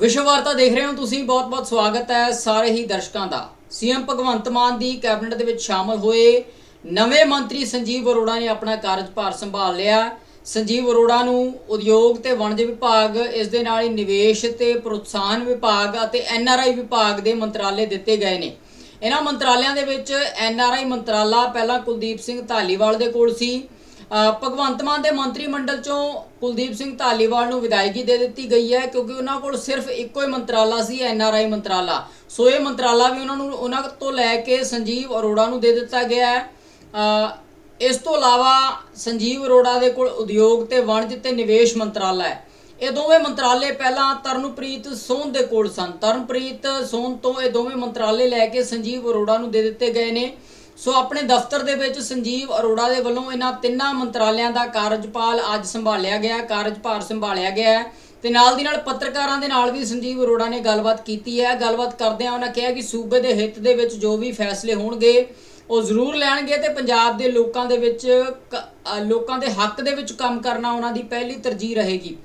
ਵਿਸ਼ਵ ਵਾਰਤਾ ਦੇਖ ਰਹੇ ਹੋ ਤੁਸੀਂ ਬਹੁਤ-ਬਹੁਤ ਸਵਾਗਤ ਹੈ ਸਾਰੇ ਹੀ ਦਰਸ਼ਕਾਂ ਦਾ। ਸੀਐਮ ਭਗਵੰਤ ਮਾਨ ਦੀ ਕੈਬਨਿਟ ਦੇ ਵਿੱਚ ਸ਼ਾਮਲ ਹੋਏ ਨਵੇਂ ਮੰਤਰੀ ਸੰਜੀਵ ਅਰੋੜਾ ਨੇ ਆਪਣਾ ਕਾਰਜਭਾਰ ਸੰਭਾਲ ਲਿਆ। ਸੰਜੀਵ ਅਰੋੜਾ ਨੂੰ ਉਦਯੋਗ ਤੇ ਵਣਜ ਵਿਭਾਗ, ਇਸ ਦੇ ਨਾਲ ਹੀ ਨਿਵੇਸ਼ ਤੇ ਪ੍ਰੋਤਸਾਹਨ ਵਿਭਾਗ ਅਤੇ ਐਨਆਰਆਈ ਵਿਭਾਗ ਦੇ ਮੰਤਰਾਲੇ ਦਿੱਤੇ ਗਏ ਨੇ। ਇਹਨਾਂ ਮੰਤਰਾਲਿਆਂ ਦੇ ਵਿੱਚ ਐਨਆਰਆਈ ਮੰਤਰਾਲਾ ਪਹਿਲਾਂ ਕੁਲਦੀਪ ਸਿੰਘ ਧਾਲੀਵਾਲ ਦੇ ਕੋਲ ਸੀ। ਭਗਵੰਤ ਮਾਨ ਦੇ ਮੰਤਰੀ ਮੰਡਲ ਚੋਂ ਕੁਲਦੀਪ ਸਿੰਘ ਧਾਲੀਵਾਲ ਨੂੰ ਵਿਦਾਇਗੀ ਦੇ ਦਿੱਤੀ ਗਈ ਹੈ, ਕਿਉਂਕਿ ਉਹਨਾਂ ਕੋਲ ਸਿਰਫ ਇੱਕੋ ਹੀ ਮੰਤਰਾਲਾ ਸੀ, ਐੱਨ ਆਰ ਆਈ ਮੰਤਰਾਲਾ। ਸੋ ਇਹ ਮੰਤਰਾਲਾ ਵੀ ਉਹਨਾਂ ਨੂੰ, ਉਹਨਾਂ ਤੋਂ ਲੈ ਕੇ ਸੰਜੀਵ ਅਰੋੜਾ ਨੂੰ ਦੇ ਦਿੱਤਾ ਗਿਆ ਹੈ। ਇਸ ਤੋਂ ਇਲਾਵਾ ਸੰਜੀਵ ਅਰੋੜਾ ਦੇ ਕੋਲ ਉਦਯੋਗ ਤੇ ਵਣਜ ਤੇ ਨਿਵੇਸ਼ ਮੰਤਰਾਲਾ ਹੈ। ਇਹ ਦੋਵੇਂ ਮੰਤਰਾਲੇ ਪਹਿਲਾਂ ਤਰਨਪ੍ਰੀਤ ਸੋਨ ਦੇ ਕੋਲ ਸਨ। ਤਰਨਪ੍ਰੀਤ ਸੋਨ ਤੋਂ ਇਹ ਦੋਵੇਂ ਮੰਤਰਾਲੇ ਲੈ ਕੇ ਸੰਜੀਵ ਅਰੋੜਾ ਨੂੰ ਦੇ ਦਿੱਤੇ ਗਏ ਨੇ। ਸੋ ਆਪਣੇ ਦਫ਼ਤਰ ਦੇ ਵਿੱਚ ਸੰਜੀਵ ਅਰੋੜਾ ਦੇ ਵੱਲੋਂ ਇਹਨਾਂ ਤਿੰਨਾਂ ਮੰਤਰਾਲਿਆਂ ਦਾ ਕਾਰਜਪਾਲ ਅੱਜ ਸੰਭਾਲਿਆ ਗਿਆ ਕਾਰਜਭਾਰ ਸੰਭਾਲਿਆ ਗਿਆ ਹੈ। ਤੇ ਨਾਲ ਦੀ ਨਾਲ ਪੱਤਰਕਾਰਾਂ ਦੇ ਨਾਲ ਵੀ ਸੰਜੀਵ ਅਰੋੜਾ ਨੇ ਗੱਲਬਾਤ ਕੀਤੀ ਹੈ। ਗੱਲਬਾਤ ਕਰਦਿਆਂ ਉਹਨਾਂ ਕਿਹਾ ਕਿ ਸੂਬੇ ਦੇ ਹਿੱਤ ਦੇ ਵਿੱਚ ਜੋ ਵੀ ਫੈਸਲੇ ਹੋਣਗੇ ਉਹ ਜ਼ਰੂਰ ਲੈਣਗੇ ਤੇ ਪੰਜਾਬ ਦੇ ਲੋਕਾਂ ਦੇ ਵਿੱਚ ਕ- ਲੋਕਾਂ ਦੇ ਹੱਕ ਦੇ ਵਿੱਚ ਕੰਮ ਕਰਨਾ ਉਹਨਾਂ ਦੀ ਪਹਿਲੀ ਤਰਜੀਹ ਰਹੇਗੀ।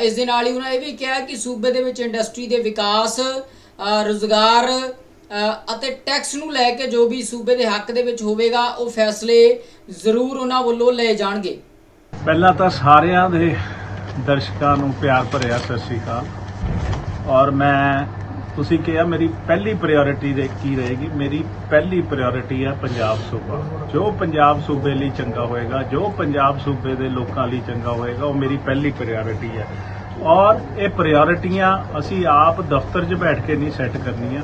ਇਸ ਦੇ ਨਾਲ ਹੀ ਉਹਨਾਂ ਇਹ ਵੀ ਕਿਹਾ ਕਿ ਸੂਬੇ ਦੇ ਵਿੱਚ ਇੰਡਸਟਰੀ ਦੇ ਵਿਕਾਸ ਅ, ਰੁਜ਼ਗਾਰ ਅਤੇ ਟੈਕਸ ਨੂੰ ਲੈ ਕੇ ਜੋ ਵੀ ਸੂਬੇ ਦੇ ਹੱਕ ਦੇ ਵਿੱਚ ਹੋਵੇਗਾ, ਉਹ ਫੈਸਲੇ ਜ਼ਰੂਰ ਉਹਨਾਂ ਵੱਲੋਂ ਲਏ ਜਾਣਗੇ। ਪਹਿਲਾਂ ਤਾਂ ਸਾਰਿਆਂ ਦੇ ਦਰਸ਼ਕਾਂ ਨੂੰ ਪਿਆਰ ਭਰਿਆ ਸਤਿ ਸ਼੍ਰੀ ਅਕਾਲ। ਔਰ ਮੈਂ, ਤੁਸੀਂ ਕਿਹਾ ਮੇਰੀ ਪਹਿਲੀ ਪ੍ਰਾਇੋਰਟੀ ਦੇ ਕੀ ਰਹੇਗੀ? ਮੇਰੀ ਪਹਿਲੀ ਪ੍ਰਾਇੋਰਟੀ ਹੈ ਪੰਜਾਬ ਸੂਬਾ। ਜੋ ਪੰਜਾਬ ਸੂਬੇ ਲਈ ਚੰਗਾ ਹੋਏਗਾ, ਜੋ ਪੰਜਾਬ ਸੂਬੇ ਦੇ ਲੋਕਾਂ ਲਈ ਚੰਗਾ ਹੋਏਗਾ, ਉਹ ਮੇਰੀ ਪਹਿਲੀ ਪ੍ਰਾਇੋਰਟੀ ਹੈ। ਔਰ ਇਹ ਪ੍ਰਾਇੋਰਟੀਆਂ ਅਸੀਂ ਆਪ ਦਫ਼ਤਰ 'ਚ ਬੈਠ ਕੇ ਨਹੀਂ ਸੈੱਟ ਕਰਨੀਆਂ।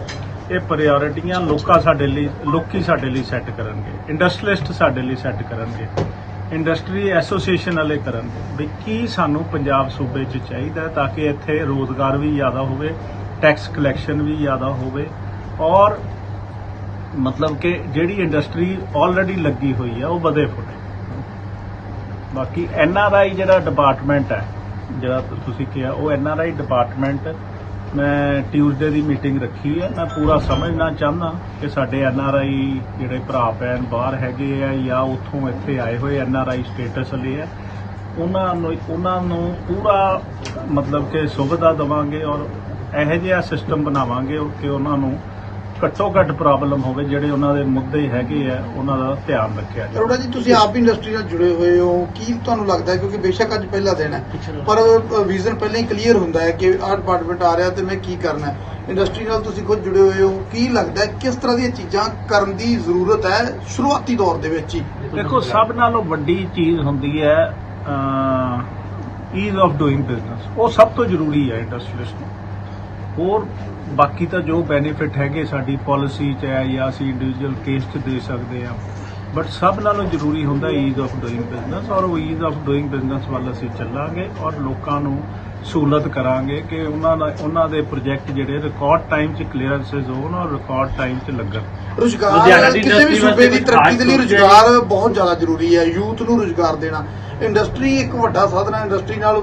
ਇਹ ਪ੍ਰਾਇੋਰਟੀਆਂ ਲੋਕਾਂ ਸਾਡੇ ਲਈ, ਲੋਕੀ ਸਾਡੇ ਲਈ ਸੈੱਟ ਕਰਨਗੇ। ਇੰਡਸਟਰੀਲਿਸਟ ਸਾਡੇ ਲਈ ਸੈੱਟ ਕਰਨਗੇ। ਇੰਡਸਟਰੀ ਐਸੋਸੀਏਸ਼ਨ ਵਾਲੇ ਕਰਨਗੇ। ਵੀ ਕੀ ਸਾਨੂੰ ਪੰਜਾਬ ਸੂਬੇ 'ਚ ਚਾਹੀਦਾ ਤਾਂ ਕਿ ਇੱਥੇ ਰੋਜ਼ਗਾਰ ਵੀ ਜ਼ਿਆਦਾ ਹੋਵੇ ਟੈਕਸ ਕਲੈਕਸ਼ਨ ਵੀ ਜ਼ਿਆਦਾ ਹੋਵੇ। ਔਰ ਮਤਲਬ ਕਿ ਜਿਹੜੀ ਇੰਡਸਟਰੀ ਆਲਰੇਡੀ ਲੱਗੀ ਹੋਈ ਹੈ ਉਹ ਵਧੇ ਫੁੱਟੇ। ਬਾਕੀ ਐਨ ਆਰ ਆਈ ਜਿਹੜਾ ਡਿਪਾਰਟਮੈਂਟ ਹੈ, ਜਿਹੜਾ ਤੁਸੀਂ ਕਿਹਾ, ਉਹ ਐਨ ਆਰ ਆਈ ਡਿਪਾਰਟਮੈਂਟ ਮੈਂ ਟਿਊਜ਼ਡੇ ਦੀ ਮੀਟਿੰਗ ਰੱਖੀ ਹੈ। ਮੈਂ ਪੂਰਾ ਸਮਝਣਾ ਚਾਹੁੰਦਾ ਕਿ ਸਾਡੇ ਐਨ ਆਰ ਆਈ ਜਿਹੜੇ ਭਰਾ ਭੈਣ ਬਾਹਰ ਹੈਗੇ ਆ ਜਾਂ ਉੱਥੋਂ ਇੱਥੇ ਆਏ ਹੋਏ ਐਨ ਆਰ ਆਈ ਸਟੇਟਸ ਵਾਲੇ ਆ ਉਹਨਾਂ ਨੂੰ ਉਹਨਾਂ ਨੂੰ ਪੂਰਾ ਮਤਲਬ ਕਿ ਸੁਵਿਧਾ ਦੇਵਾਂਗੇ ਔਰ ਇਹੋ ਜਿਹਾ ਸਿਸਟਮ ਬਣਾਵਾਂਗੇ ਕਿ ਉਹਨਾਂ ਨੂੰ ਘੱਟੋ ਘੱਟ ਪ੍ਰੋਬਲਮ ਹੋਵੇ ਜਿਹੜੇ ਉਹਨਾਂ ਦੇ ਮੁੱਦੇ ਹੈਗੇ ਆ ਉਹਨਾਂ ਦਾ ਧਿਆਨ ਰੱਖਿਆ ਜਾਵੇ। ਅਰੋੜਾ ਜੀ ਤੁਸੀਂ ਆਪ ਵੀ ਇੰਡਸਟਰੀ ਨਾਲ ਜੁੜੇ ਹੋਏ ਹੋ। ਕੀ ਤੁਹਾਨੂੰ ਲੱਗਦਾ ਕਿਉਂਕਿ ਬੇਸ਼ੱਕ ਅੱਜ ਪਹਿਲਾ ਦਿਨ ਹੈ। ਪਰ ਵਿਜ਼ਨ ਪਹਿਲਾਂ ਹੀ ਕਲੀਅਰ ਹੁੰਦਾ ਹੈ ਕਿ ਆਹ ਡਿਪਾਰਟਮੈਂਟ ਆ ਰਿਹਾ ਤੇ ਮੈਂ ਕੀ ਕਰਨਾ ਹੈ? ਇੰਡਸਟਰੀ ਨਾਲ ਤੁਸੀਂ ਖੁਦ ਜੁੜੇ ਹੋਏ ਹੋ। ਕੀ ਲੱਗਦਾ ਕਿਸ ਤਰ੍ਹਾਂ ਦੀਆਂ ਚੀਜ਼ਾਂ ਕਰਨ ਦੀ ਜ਼ਰੂਰਤ ਹੈ ਸ਼ੁਰੂਆਤੀ ਦੌਰ ਦੇ ਵਿੱਚ ਹੀ? ਦੇਖੋ ਸਭ ਨਾਲੋਂ ਵੱਡੀ ਚੀਜ਼ ਹੁੰਦੀ ਹੈ ਈਜ਼ ਆਫ ਡੂਇੰਗ ਬਿਜ਼ਨਸ ਉਹ ਸਭ ਤੋਂ ਜ਼ਰੂਰੀ ਹੈ ਇੰਡਸਟਰੀਲਿਸਟ ਨੂੰ। ਹੋਰ ਬਾਕੀ ਤਾਂ ਜੋ ਬੈਨੀਫਿਟ ਹੈਗੇ ਸਾਡੀ ਪਾਲਿਸੀ ਚ ਹੈ ਜਾਂ ਅਸੀਂ ਇੰਡੀਵਿਜੂਅਲ ਕੇਸ ਚ ਦੇ ਸਕਦੇ ਆ ਬਟ ਸਭ ਨਾਲੋਂ ਜ਼ਰੂਰੀ ਹੁੰਦਾ ਈਜ਼ ਆਫ ਡੂਇੰਗ ਬਿਜ਼ਨਸ ਔਰ ਉਹ ਈਜ਼ ਆਫ ਡੂਇੰਗ ਬਿਜ਼ਨਸ ਵੱਲ ਅਸੀਂ ਚੱਲਾਂਗੇ ਔਰ ਲੋਕਾਂ ਨੂੰ ਸਹੂਲਤ ਕਰਾਂਗੇ ਕਿ ਉਹਨਾਂ ਦਾ ਉਹਨਾਂ ਦੇ ਪ੍ਰੋਜੈਕਟ ਜਿਹੜੇ ਰਿਕਾਰਡ ਟਾਈਮ ਚ ਕਲੀਅਰੈਂਸਸ ਹੋਣ ਔਰ ਰਿਕਾਰਡ ਟਾਈਮ ਚ ਲੱਗਣ। ਰੁਜ਼ਗਾਰ ਲੁਧਿਆਣਾ ਦੀ ਕਿਸੇ ਵੀ industry ਸੂਬੇ ਦੀ ਵਾਸਤੇ ਤਰੱਕੀ ਦੇ ਲਈ ਖਾਸ ਰੁਜ਼ਗਾਰ ਬਹੁਤ ਜ਼ਿਆਦਾ ਜ਼ਰੂਰੀ ਹੈ ਯੂਥ ਨੂੰ ਰੁਜ਼ਗਾਰ ਦੇਣਾ। ਇੰਡਸਟਰੀ ਇੱਕ ਵੱਡਾ ਸਾਧਨ ਹੈ ਇੰਡਸਟਰੀ ਨਾਲ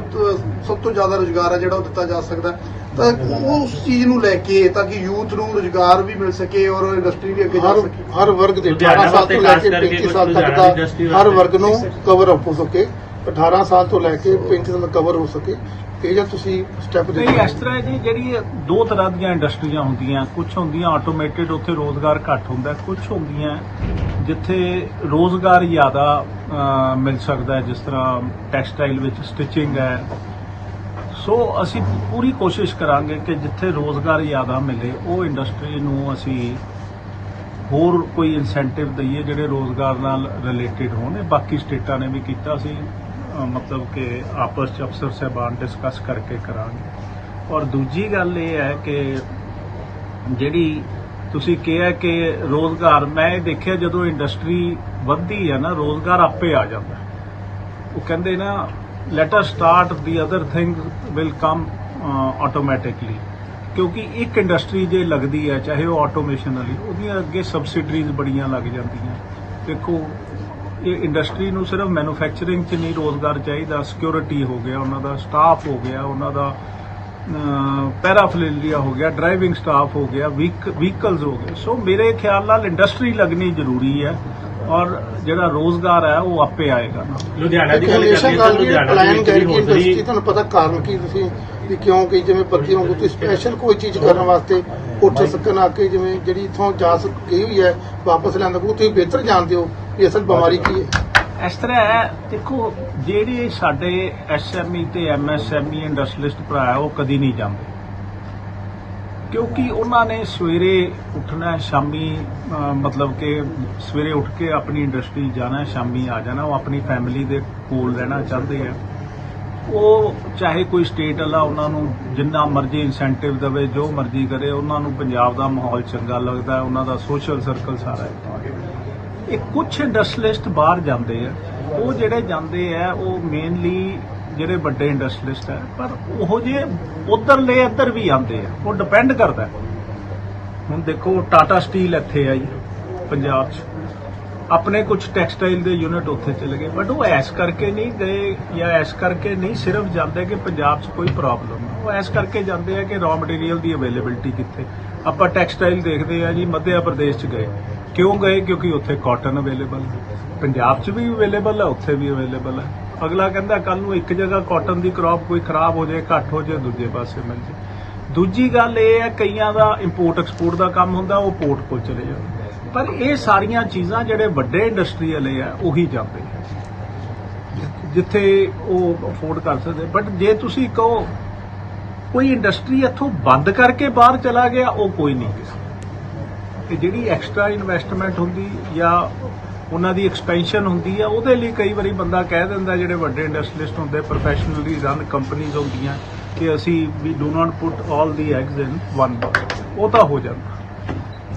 ਸਭ ਤੋਂ ਜ਼ਿਆਦਾ ਰੁਜ਼ਗਾਰ ਹੈ ਜਿਹੜਾ ਉਹ ਦਿੱਤਾ ਜਾ ਸਕਦਾ। ਤਾਂ ਉਹ ਉਸ ਚੀਜ਼ ਨੂੰ ਲੈ ਕੇ ਤਾਂ ਕਿ ਯੂਥ ਨੂੰ ਰੁਜ਼ਗਾਰ ਵੀ ਮਿਲ ਸਕੇ ਔਰ ਇੰਡਸਟਰੀ ਵੀ ਅੱਗੇ ਜਾ ਹਰ ਸਕੇ। ਹਰ ਵਰਗ ਦੇ ਲੁਧਿਆਣਾ 18 ਸਾਲ ਤੋਂ ਲੈ ਕੇ ਵਾਸਤੇ 35 ਸਾਲ ਖਾਸ ਤੱਕ ਕਰਕੇ ਦਾ industry ਹਰ ਵਰਗ ਨੂੰ ਕਵਰ ਅਪ ਹੋ ਸਕੇ। 18 ਸਾਲ ਤੋਂ ਲੈ ਕੇ 35 ਸਾਲ ਤੱਕ ਕਵਰ ਹੋ ਸਕੇ ਇਹ ਜਾਂ ਤੁਸੀਂ ਸਟੈਪ ਦੇ ਨਹੀਂ ਇਸ ਤਰ੍ਹਾਂ ਹੈ ਜੀ ਜਿਹੜੀ ਦੋ ਤਰ੍ਹਾਂ ਦੀਆਂ ਇੰਡਸਟਰੀਆਂ ਹੁੰਦੀਆਂ ਕੁਝ ਹੁੰਦੀਆਂ ਆਟੋਮੇਟਿਡ ਉੱਥੇ ਰੋਜ਼ਗਾਰ ਘੱਟ ਹੁੰਦਾ ਕੁਝ ਹੁੰਦੀਆਂ ਜਿੱਥੇ ਰੋਜ਼ਗਾਰ ਜ਼ਿਆਦਾ ਮਿਲ ਸਕਦਾ ਜਿਸ ਤਰ੍ਹਾਂ ਟੈਕਸਟਾਈਲ ਵਿੱਚ ਸਟਿਚਿੰਗ ਹੈ। ਸੋ ਅਸੀਂ ਪੂਰੀ ਕੋਸ਼ਿਸ਼ ਕਰਾਂਗੇ ਕਿ ਜਿੱਥੇ ਰੋਜ਼ਗਾਰ ਜ਼ਿਆਦਾ ਮਿਲੇ ਉਹ ਇੰਡਸਟਰੀ ਨੂੰ ਅਸੀਂ ਹੋਰ ਕੋਈ ਇਨਸੈਂਟਿਵ ਦਈਏ ਜਿਹੜੇ ਰੋਜ਼ਗਾਰ ਨਾਲ ਰਿਲੇਟਡ ਹੋਣ। ਬਾਕੀ ਸਟੇਟਾਂ ਨੇ ਵੀ ਕੀਤਾ ਸੀ। ਮਤਲਬ ਕਿ ਆਪਸ ਚ ਅਫਸਰ ਸਹਿਬਾਨ ਡਿਸਕਸ ਕਰਕੇ ਕਰਾਂਗੇ। ਔਰ ਦੂਜੀ ਗੱਲ ਇਹ ਹੈ ਕਿ ਜਿਹੜੀ ਤੁਸੀਂ ਕਿਹਾ ਕਿ ਰੋਜ਼ਗਾਰ, ਮੈਂ ਇਹ ਦੇਖਿਆ ਜਦੋਂ ਇੰਡਸਟਰੀ ਵੱਧਦੀ ਹੈ ਨਾ, ਰੋਜ਼ਗਾਰ ਆਪੇ ਆ ਜਾਂਦਾ ਉਹ ਕਹਿੰਦੇ ਨਾ let us start the other thing will come automatically ਕਿਉਂਕਿ ਇੱਕ ਇੰਡਸਟਰੀ ਜੇ ਲੱਗਦੀ ਹੈ, ਚਾਹੇ ਉਹ ਆਟੋਮੇਸ਼ਨ ਵਾਲੀ, ਉਹਦੀਆਂ ਅੱਗੇ ਸਬਸਿਡਰੀਜ਼ ਬੜੀਆਂ ਲੱਗ ਜਾਂਦੀਆਂ। ਦੇਖੋ ਇਹ ਇੰਡਸਟਰੀ ਨੂੰ ਸਿਰਫ ਮੈਨੂਫੈਕਚਰਿੰਗ 'ਚ ਨਹੀਂ, ਰੋਜ਼ਗਾਰ ਚਾਹੀਦਾ ਸਿਕਿਉਰਿਟੀ ਹੋ ਗਿਆ, ਉਹਨਾਂ ਦਾ ਸਟਾਫ ਹੋ ਗਿਆ, ਉਹਨਾਂ ਦਾ ਪੈਰਾਫਿਲੀਆ ਹੋ ਗਿਆ ਡਰਾਈਵਿੰਗ ਸਟਾਫ ਹੋ ਗਿਆ ਵਹੀਕਲਸ ਹੋ ਗਏ। ਸੋ ਮੇਰੇ ਖਿਆਲ ਨਾਲ ਇੰਡਸਟਰੀ ਲੱਗਣੀ ਜ਼ਰੂਰੀ ਹੈ। ਔਰ ਜਿਹੜਾ ਰੋਜ਼ਗਾਰ ਹੈ ਉਹ ਆਪੇ ਆਏਗਾ। ਲੁਧਿਆਣਾ ਦੀ ਗੱਲ ਕਰੀਏ ਤਾਂ ਲੁਧਿਆਣਾ ਪਲਾਨ ਦੀ ਇੰਡਸਟਰੀ ਤੁਹਾਨੂੰ ਪਤਾ ਕਾਰਨ ਕੀ ਤੁਸੀਂ ਵੀ ਕਿਉਂ ਕਿ ਜਿਵੇਂ ਬੱਤੀ ਵਾਂਗੂ ਤੁਸੀਂ ਸਪੈਸ਼ਲ ਕੋਈ ਚੀਜ਼ ਕਰਨ ਵਾਸਤੇ ਉੱਠ ਸਕਣ ਆ ਕੇ ਜਿਵੇਂ ਜਿਹੜੀ ਇਥੋਂ ਜਾ ਸਕ ਗਈ ਹੋਈ ਹੈ ਵਾਪਸ ਲੈਂਦਾ ਕੋ ਤੁਸੀਂ ਬਿਹਤਰ ਜਾਣਦੇ ਹੋ ਵੀ ਅਸਲ ਬਿਮਾਰੀ ਕੀ ਹੈ। ਇਸ ਤਰ੍ਹਾਂ ਹੈ ਦੇਖੋ ਜਿਹੜੇ ਸਾਡੇ ਐਸਐਮਈ ਤੇ ਐਮਐਸਐਮਈ ਇੰਡਸਟਰੀਲਿਸਟ ਭਰਾ ਹੈ, ਉਹ ਕਦੀ ਨਹੀਂ ਜਾਂਦੇ। ਕਿਉਂਕਿ ਉਹਨਾਂ ਨੇ ਸਵੇਰੇ ਉੱਠਣਾ, ਸ਼ਾਮੀ ਮਤਲਬ ਕਿ ਸਵੇਰੇ ਉੱਠ ਕੇ ਆਪਣੀ ਇੰਡਸਟਰੀ ਜਾਣਾ, ਸ਼ਾਮੀ ਆ ਜਾਣਾ, ਉਹ ਆਪਣੀ ਫੈਮਿਲੀ ਦੇ ਕੋਲ ਰਹਿਣਾ ਚਾਹੁੰਦੇ ਆ। ਉਹ ਚਾਹੇ ਕੋਈ ਸਟੇਟ ਵਾਲਾ ਉਹਨਾਂ ਨੂੰ ਜਿੰਨਾ ਮਰਜ਼ੀ ਇਨਸੈਂਟਿਵ ਦੇਵੇ, ਜੋ ਮਰਜ਼ੀ ਕਰੇ, ਉਹਨਾਂ ਨੂੰ ਪੰਜਾਬ ਦਾ ਮਾਹੌਲ ਚੰਗਾ ਲੱਗਦਾ, ਉਹਨਾਂ ਦਾ ਸੋਸ਼ਲ ਸਰਕਲ ਸਾਰਾ ਇਹ ਕੁਝ ਇੰਡਸਟਰੀਲਿਸਟ ਬਾਹਰ ਜਾਂਦੇ ਆ। ਉਹ ਜਿਹੜੇ ਜਾਂਦੇ ਆ, ਉਹ ਮੇਨਲੀ ਜਿਹੜੇ ਵੱਡੇ ਇੰਡਸਟਰੀਲਿਸਟ ਹੈ, ਪਰ ਉਹ ਜੇ ਉਧਰਲੇ ਇੱਧਰ ਵੀ ਆਉਂਦੇ ਆ, ਉਹ ਡਿਪੈਂਡ ਕਰਦਾ ਹੁਣ ਦੇਖੋ ਟਾਟਾ ਸਟੀਲ ਇੱਥੇ ਆ ਜੀ ਪੰਜਾਬ 'ਚ। ਆਪਣੇ ਕੁਝ ਟੈਕਸਟਾਈਲ ਦੇ ਯੂਨਿਟ ਉੱਥੇ ਚਲੇ ਗਏ ਬਟ ਉਹ ਐਸ ਕਰਕੇ ਨਹੀਂ ਗਏ, ਜਾਂ ਐਸ ਕਰਕੇ ਨਹੀਂ ਸਿਰਫ ਜਾਂਦੇ ਕਿ ਪੰਜਾਬ 'ਚ ਕੋਈ ਪ੍ਰੋਬਲਮ ਹੈ। ਉਹ ਐਸ ਕਰਕੇ ਜਾਂਦੇ ਆ ਕਿ ਰॉ ਮਟੀਰੀਅਲ ਦੀ ਅਵੇਲੇਬਿਲਟੀ ਕਿੱਥੇ। ਆਪਾਂ ਟੈਕਸਟਾਈਲ ਦੇਖਦੇ ਆ ਜੀ, ਮੱਧਿਆ ਪ੍ਰਦੇਸ਼ 'ਚ ਗਏ। ਕਿਉਂ ਗਏ? ਕਿਉਂਕਿ ਉੱਥੇ ਕਾਟਨ ਅਵੇਲੇਬਲ ਹੈ। ਪੰਜਾਬ 'ਚ ਵੀ ਅਵੇਲੇਬਲ ਹੈ, ਉੱਥੇ ਵੀ ਅਵੇਲੇਬਲ ਹੈ। ਅਗਲਾ ਕਹਿੰਦਾ ਕੱਲ ਨੂੰ ਇੱਕ ਜਗ੍ਹਾ ਕਾਟਨ ਦੀ ਕ੍ਰੌਪ ਕੋਈ ਖਰਾਬ ਹੋ ਜਾਏ, ਘੱਟ ਹੋ ਜਾਏ, ਦੂਜੇ ਪਾਸੇ ਮਿਲ ਜਾਏ। ਦੂਜੀ ਗੱਲ ਇਹ ਹੈ, ਕਈਆਂ ਦਾ ਇੰਪੋਰਟ ਐਕਸਪੋਰਟ ਦਾ ਕੰਮ ਹੁੰਦਾ, ਉਹ ਪੋਰਟ ਕੋਲ ਚਲੇ ਜਾਂਦੇ ਪਰ ਇਹ ਸਾਰੀਆਂ ਚੀਜ਼ਾਂ ਜਿਹੜੇ ਵੱਡੇ ਇੰਡਸਟਰੀ ਵਾਲੇ ਆ, ਉਹੀ ਜਾਂਦੇ ਆ। ਜਿੱਥੇ ਉਹ ਅਫੋਰਡ ਕਰ ਸਕਦੇ। ਬਟ ਜੇ ਤੁਸੀਂ ਕਹੋ, ਕੋਈ ਇੰਡਸਟਰੀ ਇੱਥੋਂ ਬੰਦ ਕਰਕੇ ਬਾਹਰ ਚਲਾ ਗਿਆ, ਉਹ ਕੋਈ ਨਹੀਂ ਕਿਸੇ ਤੇ ਜਿਹੜੀ ਐਕਸਟਰਾ ਇਨਵੈਸਟਮੈਂਟ ਹੁੰਦੀ ਜਾਂ ਉਹਨਾਂ ਦੀ ਐਕਸਪੈਂਸ਼ਨ ਹੁੰਦੀ ਆ ਉਹਦੇ ਲਈ ਕਈ ਵਾਰੀ ਬੰਦਾ ਕਹਿ ਦਿੰਦਾ ਜਿਹੜੇ ਵੱਡੇ ਇੰਡਸਟਰੀਲਿਸਟ ਹੁੰਦੇ ਪ੍ਰੋਫੈਸ਼ਨਲੀ ਰਨ ਕੰਪਨੀਆਂ ਹੁੰਦੀਆਂ ਕਿ ਅਸੀਂ ਵੀ do not put 올 the eggs in one basket ਉਹ ਤਾਂ ਹੋ ਜਾਂਦਾ।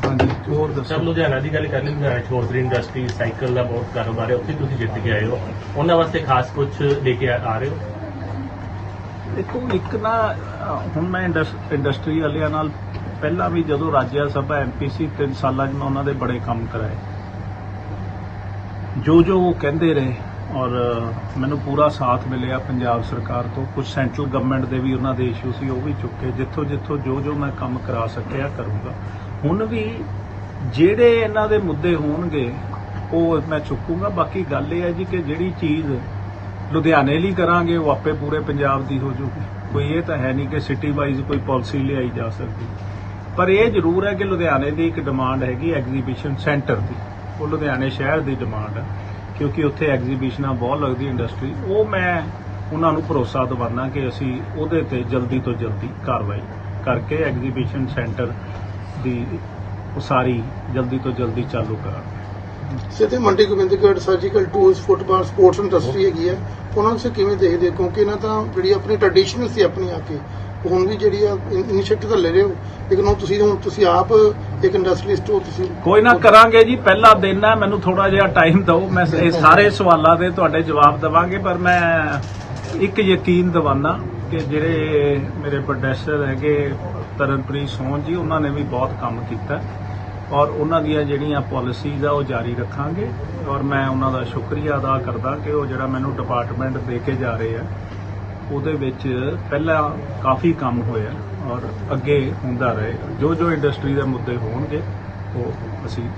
ਹਾਂਜੀ ਹੋਰ ਸਰ ਦੱਸੋ ਲੁਧਿਆਣਾ ਦੀ ਗੱਲ ਕਰ ਲਈ ਲੁਧਿਆਣਾ ਚੌਧਰੀ ਇੰਡਸਟਰੀ ਸਾਈਕਲ ਦਾ ਬਹੁਤ ਕਾਰੋਬਾਰ ਹੈ ਉੱਥੇ ਤੁਸੀਂ ਜਿੱਤ ਕੇ ਆਏ ਹੋ। ਉਹਨਾਂ ਵਾਸਤੇ ਖਾਸ ਕੁਝ ਲੈ ਕੇ ਆ ਰਹੇ ਹੋ? ਦੇਖੋ ਇੱਕ ਨਾ ਹੁਣ ਮੈਂ ਇੰਡਸ- ਇੰਡਸਟਰੀ ਵਾਲਿਆਂ ਨਾਲ ਪਹਿਲਾਂ ਵੀ ਜਦੋਂ ਰਾਜਿਆ ਸਭਾ ਐਮਪੀਸੀ 3 ਸਾਲਾਂ 'ਚ ਮੈਂ ਉਹਨਾਂ ਦੇ ਬੜੇ ਕੰਮ ਕਰਾਏ। ਜੋ ਜੋ ਉਹ ਕਹਿੰਦੇ ਰਹੇ ਔਰ ਮੈਨੂੰ ਪੂਰਾ ਸਾਥ ਮਿਲਿਆ ਪੰਜਾਬ ਸਰਕਾਰ ਤੋਂ। ਕੁਝ ਸੈਂਟਰਲ ਗਵਰਨਮੈਂਟ ਦੇ ਵੀ ਉਹਨਾਂ ਦੇ ਇਸ਼ੂ ਸੀ, ਉਹ ਵੀ ਚੁੱਕੇ। ਜਿੱਥੋਂ ਜਿੱਥੋਂ ਜੋ ਜੋ ਮੈਂ ਕੰਮ ਕਰਾ ਸਕਿਆ ਕਰੂੰਗਾ। ਹੁਣ ਵੀ ਜਿਹੜੇ ਇਹਨਾਂ ਦੇ ਮੁੱਦੇ ਹੋਣਗੇ, ਉਹ ਮੈਂ ਚੁੱਕੂੰਗਾ। ਬਾਕੀ ਗੱਲ ਇਹ ਹੈ ਜੀ ਕਿ ਜਿਹੜੀ ਚੀਜ਼ ਲੁਧਿਆਣੇ ਲਈ ਕਰਾਂਗੇ, ਉਹ ਆਪੇ ਪੂਰੇ ਪੰਜਾਬ ਦੀ ਹੋ ਜਾਊਗੀ ਕੋਈ ਇਹ ਤਾਂ ਹੈ ਨਹੀਂ ਕਿ ਸਿਟੀ ਵਾਈਜ਼ ਕੋਈ ਪਾਲਿਸੀ ਲਿਆਈ ਜਾ ਸਕਦੀ। ਪਰ ਇਹ ਜ਼ਰੂਰ ਹੈ ਕਿ ਲੁਧਿਆਣੇ ਦੀ ਇੱਕ ਡਿਮਾਂਡ ਹੈਗੀ ਐਗਜ਼ੀਬਿਸ਼ਨ ਸੈਂਟਰ ਦੀ। ਉਹ ਲੁਧਿਆਣੇ ਸ਼ਹਿਰ ਦੀ ਡਿਮਾਂਡ ਹੈ ਕਿਉਂਕਿ ਉੱਥੇ ਐਗਜ਼ੀਬਿਸ਼ਨਾਂ ਬਹੁਤ ਲੱਗਦੀ ਇੰਡਸਟਰੀ ਉਹ ਮੈਂ ਉਹਨਾਂ ਨੂੰ ਭਰੋਸਾ ਦਿਵਾਨਾ ਕਿ ਅਸੀਂ ਉਹਦੇ ਤੇ ਜਲਦੀ ਤੋਂ ਜਲਦੀ ਕਾਰਵਾਈ ਕਰਕੇ ਐਗਜ਼ੀਬਿਸ਼ਨ ਸੈਂਟਰ ਦੀ ਉਸਾਰੀ ਜਲਦੀ ਤੋਂ ਜਲਦੀ ਚਾਲੂ ਕਰਾਂਗੇ। ਸਿੱਧੇ Mandi Gobindgarh surgical tools football sports industry ਹੈਗੀ ਹੈ ਉਹਨਾਂ ਨੂੰ ਤੁਸੀਂ ਕਿਵੇਂ ਦੇਖਦੇ ਹੋ? ਕਿਉਂਕਿ ਇਹਨਾਂ ਤਾਂ ਜਿਹੜੀ ਆਪਣੀ ਟ੍ਰੈਡੀਸ਼ਨਲ ਸੀ ਆਪਣੀ ਆ ਕੇ ਹੁਣ ਵੀ ਜਿਹੜੀ ਆ ਇਨੀਸ਼ੀਏਟਿਵ ਤਾਂ ਲੈ ਰਹੇ ਹੋ, ਲੇਕਿਨ ਹੁਣ ਤੁਸੀਂ ਹੁਣ ਤੁਸੀਂ ਆਪ ਇੱਕ ਇੰਡਸਟਰੀਲਿਸਟ ਹੋ, ਤੁਸੀਂ ਕੋਈ ਨਾ ਕਰਾਂਗੇ ਜੀ, ਪਹਿਲਾ ਦਿਨ ਹੈ, ਮੈਨੂੰ ਥੋੜਾ ਜਿਹਾ ਟਾਈਮ ਦਿਓ, ਮੈਂ ਇਹ ਸਾਰੇ ਸਵਾਲਾਂ ਦੇ ਤੁਹਾਡੇ ਜਵਾਬ ਦਵਾਂਗੇ, ਪਰ ਮੈਂ ਇੱਕ ਯਕੀਨ ਦਿਵਾਨਾ ਕਿ ਜਿਹੜੇ ਮੇਰੇ ਪ੍ਰੋਡੈਸਰ ਹੈਗੇ ਤਰਨਪ੍ਰੀਤ ਸੋਹਣ ਜੀ, ਉਹਨਾਂ ਨੇ ਵੀ ਬਹੁਤ ਕੰਮ ਕੀਤਾ ਔਰ ਉਹਨਾਂ ਦੀਆਂ ਜਿਹੜੀਆਂ ਪਾਲਿਸੀਜ਼ ਆ, ਉਹ ਜਾਰੀ ਰੱਖਾਂਗੇ ਔਰ ਮੈਂ ਉਹਨਾਂ ਦਾ ਸ਼ੁਕਰੀਆ ਅਦਾ ਕਰਦਾ ਕਿ ਉਹ ਜਿਹੜਾ ਮੈਨੂੰ ਡਿਪਾਰਟਮੈਂਟ ਦੇ ਕੇ ਜਾ ਰਹੇ ਆ ਉਹਦੇ ਵਿੱਚ ਪਹਿਲਾਂ ਕਾਫੀ ਕੰਮ ਹੋਇਆ ਔਰ ਅੱਗੇ ਹੁੰਦਾ ਰਹੇ। ਜੋ ਜੋ ਇੰਡਸਟਰੀ ਦੇ ਮੁੱਦੇ ਹੋਣਗੇ, ਉਹ ਅਸੀਂ